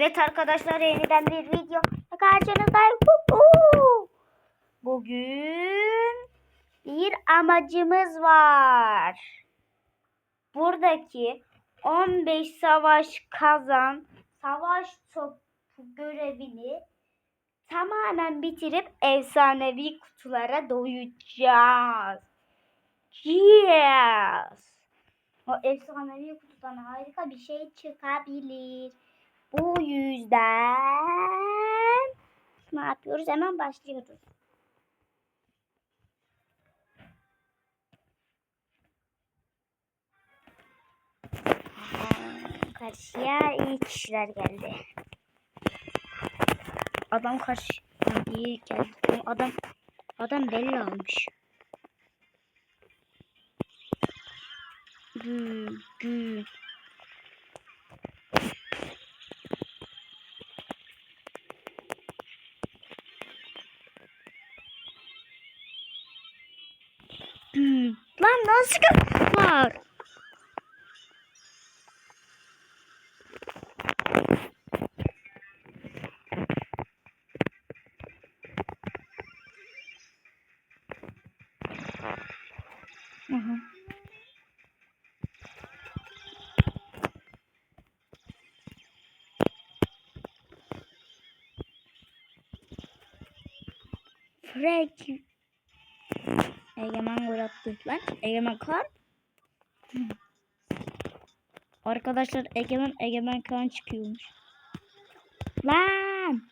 Evet arkadaşlar yeniden bir video karşınızdayım. Bugün bir amacımız var. Buradaki 15 savaş kazan savaş topu görevini tamamen bitirip efsanevi kutulara doyacağız. Yes. O efsanevi kutudan harika bir şey çıkabilir. Bu yüzden ne yapıyoruz? Hemen başlıyoruz. Karşıya iyi kişiler geldi. Adam karşı iyi geldi. Adam adam belli almış. Frank Egemen gol attı lan. Egemen Kan. Arkadaşlar Egemen Egemen Kan çıkıyormuş. Lan.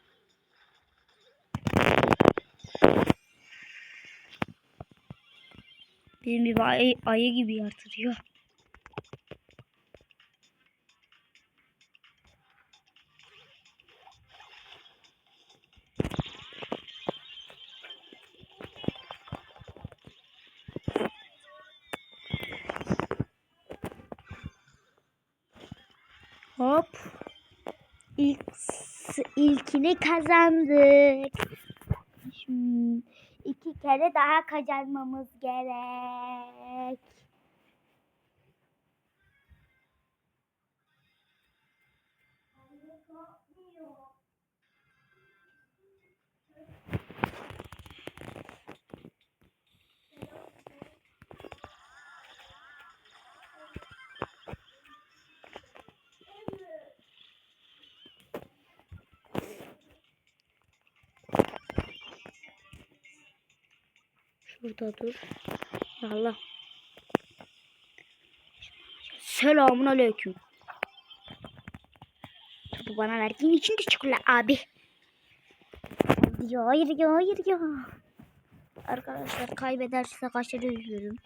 Benim bir ayı, ayı gibi yatırıyor. Hop. İlk ilkini kazandık. Şimdi iki kere daha kazanmamız gerek. Şurada dur. Allah. Selamun aleyküm. Topu bana verdiğin için teşekkürler abi. Ya hayır ya hayır ya. Arkadaşlar kaybederse kaçırı üzülürüm.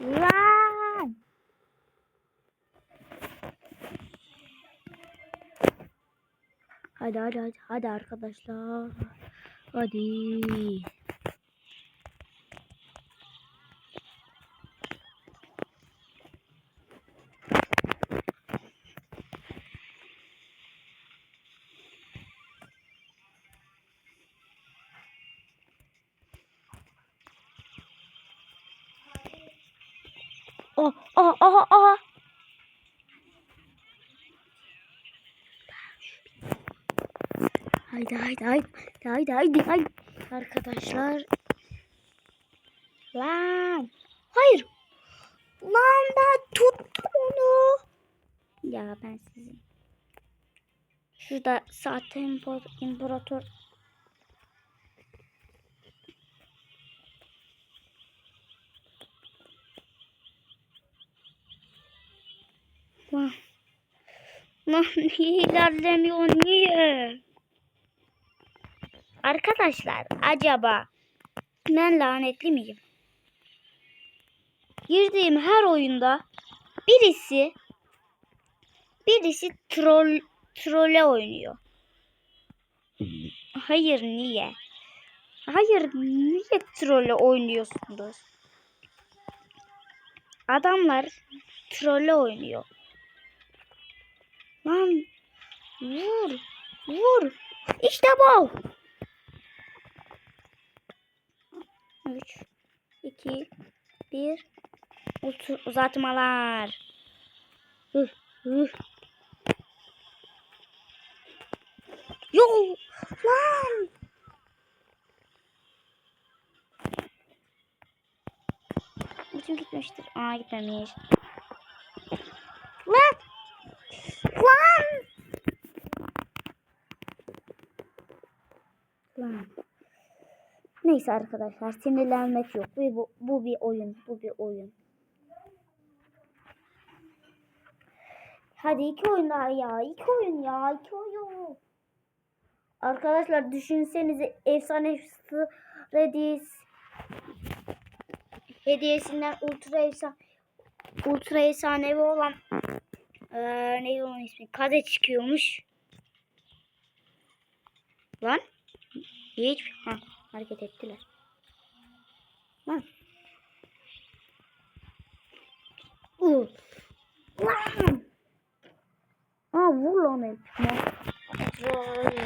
Lan! Hadi hadi hadi hadi arkadaşlar. Hadi. Oh oh oh oh. Haydi haydi haydi haydi haydi haydi arkadaşlar. Lan hayır. Lan ben tuttum onu. Ya ben sizin. Şurada sahte impor- imparator. Lan. Lan niye ilerlemiyor niye? Arkadaşlar acaba ben lanetli miyim? Girdiğim her oyunda birisi birisi troll trole oynuyor. Hayır niye? Hayır niye trole oynuyorsunuz? Adamlar trole oynuyor. Lan vur vur. İşte bu. 3 2, 1. Uzatmalar. Yo lan. Bütün gitmiştir. Aa gitmemiş. Lan. Lan. Lan. Neyse arkadaşlar sinirlenmek yok. Bu, bu, bu bir oyun. Bu bir oyun. Hadi iki oyun daha ya. iki oyun ya. iki oyun. Arkadaşlar düşünsenize efsane hediyesi hediyesinden ultra efsane ultra efsanevi olan eee neydi onun ismi? Kade çıkıyormuş. Lan hiç ha hareket ettiler. Lan. Uh. Lan. Aa vur lan hep. Vay.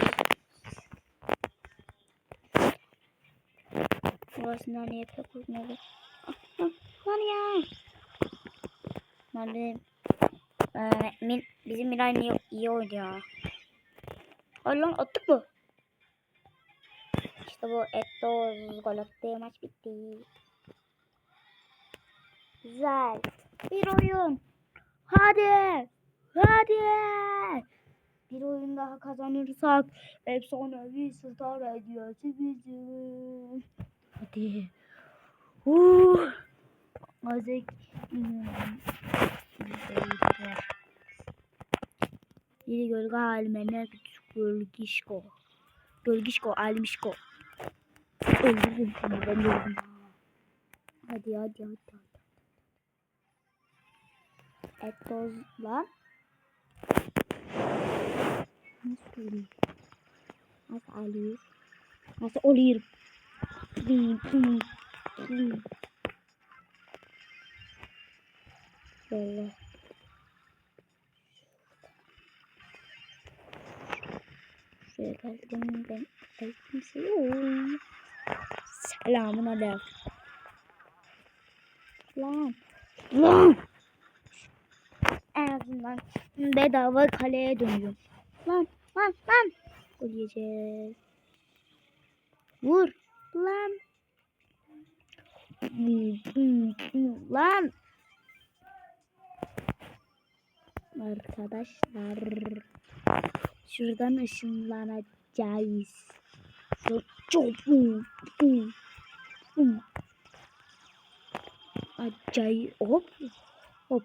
Burasından niye pek uzmadı? Lan ya. Lan benim ee, bizim Miray iyi, iyi oynuyor. Ay lan attık mı? İşte bu Ettoz gol attı. Maç bitti. Güzel. Bir oyun. Hadi. Hadi. Bir oyun daha kazanırsak efsanevi star hediyesi bizim. Hadi. Uh. Azek. Bir gölge halime ne küçük gölgişko. Gölgişko almışko. Öldürdüm seni ben öldüm. Hadi hadi hadi. hadi. Etozla. Nasıl oluyor? Nasıl alıyor? Nasıl oluyor? Bim, bim, bim. Böyle. Şuraya geldim ben. Ay kimse yok. Selamun aleyküm. Lan. Lan. En azından bedava kaleye dönüyorum. Lan lan lan. Gol yiyeceğiz. Vur. Lan. Lan. Arkadaşlar. Şuradan ışınlanacağız. Acayip hop hop.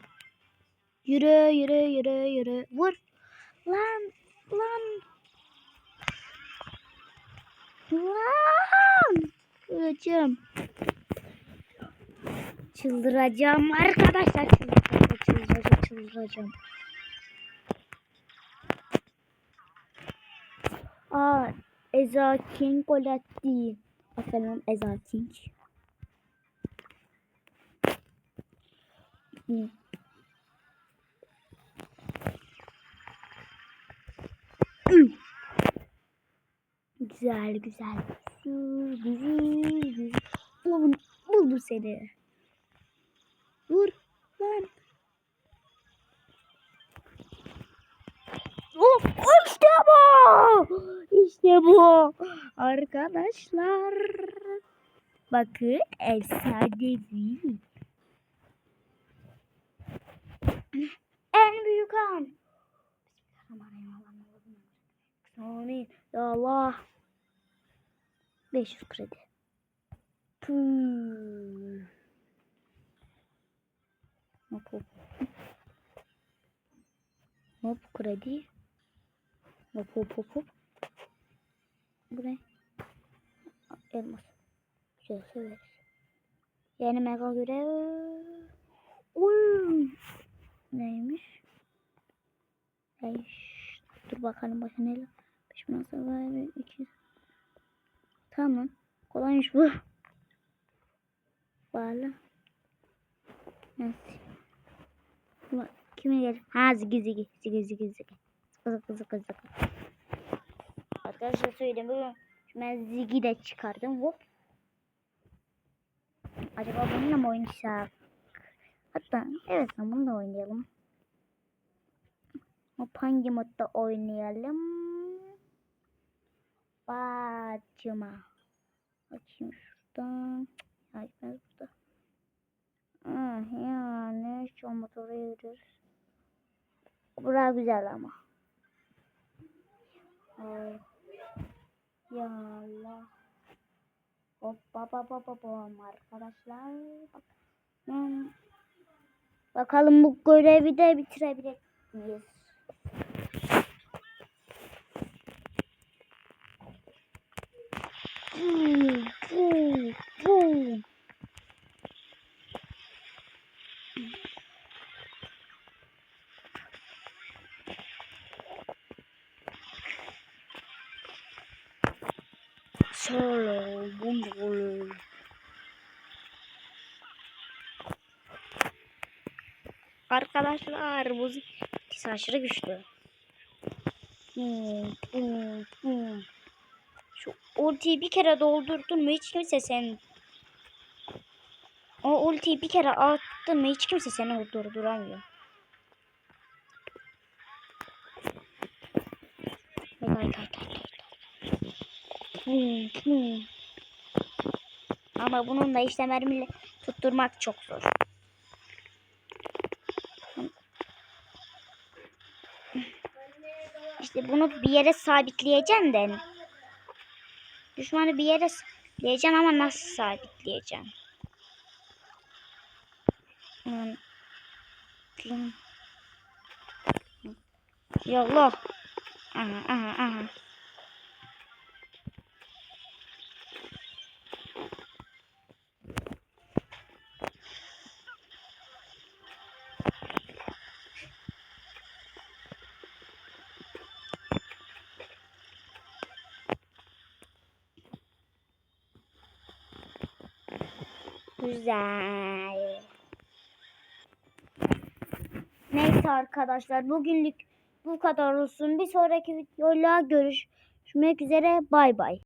Yürü yürü yürü yürü. Vur. Lan lan. Lan. Öleceğim. Çıldıracağım arkadaşlar. Çıldıracağım çıldıracağım çıldıracağım. Aa, Eza King gol attı. Aferin Eza King. Güzel güzel. Güzel güzel. Buldum, buldum seni. Vur lan. Of işte bu. İşte bu. Arkadaşlar. Bakın efsanevi. En büyük an. Amin. Ya Allah. 500 kredi. Püh. Hop hop. Hop kredi. Hop hop hop hop. Bu ne? Elmas. Şöyle severiz. Yeni mega görev. Uy. Neymiş? Neymiş? Dur bakalım başına neyle. Pişman var iki. Tamam. Kolaymış bu. Bağla. Nasıl? Kime gelir? Ha zigi zigi. Zigi zigi zigi. Zıkı zıkı zıkı. Arkadaşlar söyleyeyim ben zigi de çıkardım. Hop. Acaba bununla mı oynasak? Hatta evet lan bununla oynayalım. Hop hangi modda oynayalım? Bacıma. Bakayım şuradan. Ya gitmez burada. Ah, yani şu motoru yürür. Bura güzel ama. Ay. Ya Allah. Hoppa baba baba arkadaşlar. Bak. Hmm. Bakalım bu görevi de bitirebilir miyiz? Vuu, vuu, vuu. Solo, bundle. Arkadaşlar bu sesi aşırı güçlü. Hmm, hmm, hmm. Şu ultiyi bir kere doldurdun mu hiç kimse sen o ultiyi bir kere attın mı hiç kimse seni durduramıyor. Hmm, hmm. Ama bunun da işte mermiyle tutturmak çok zor. İşte bunu bir yere sabitleyeceksin de. Düşmanı bir yere sabitleyeceksin ama nasıl sabitleyeceksin? Hmm. Yallah. Aha aha aha. Güzel. Neyse arkadaşlar bugünlük bu kadar olsun. Bir sonraki videoyla görüşmek üzere. Bay bay.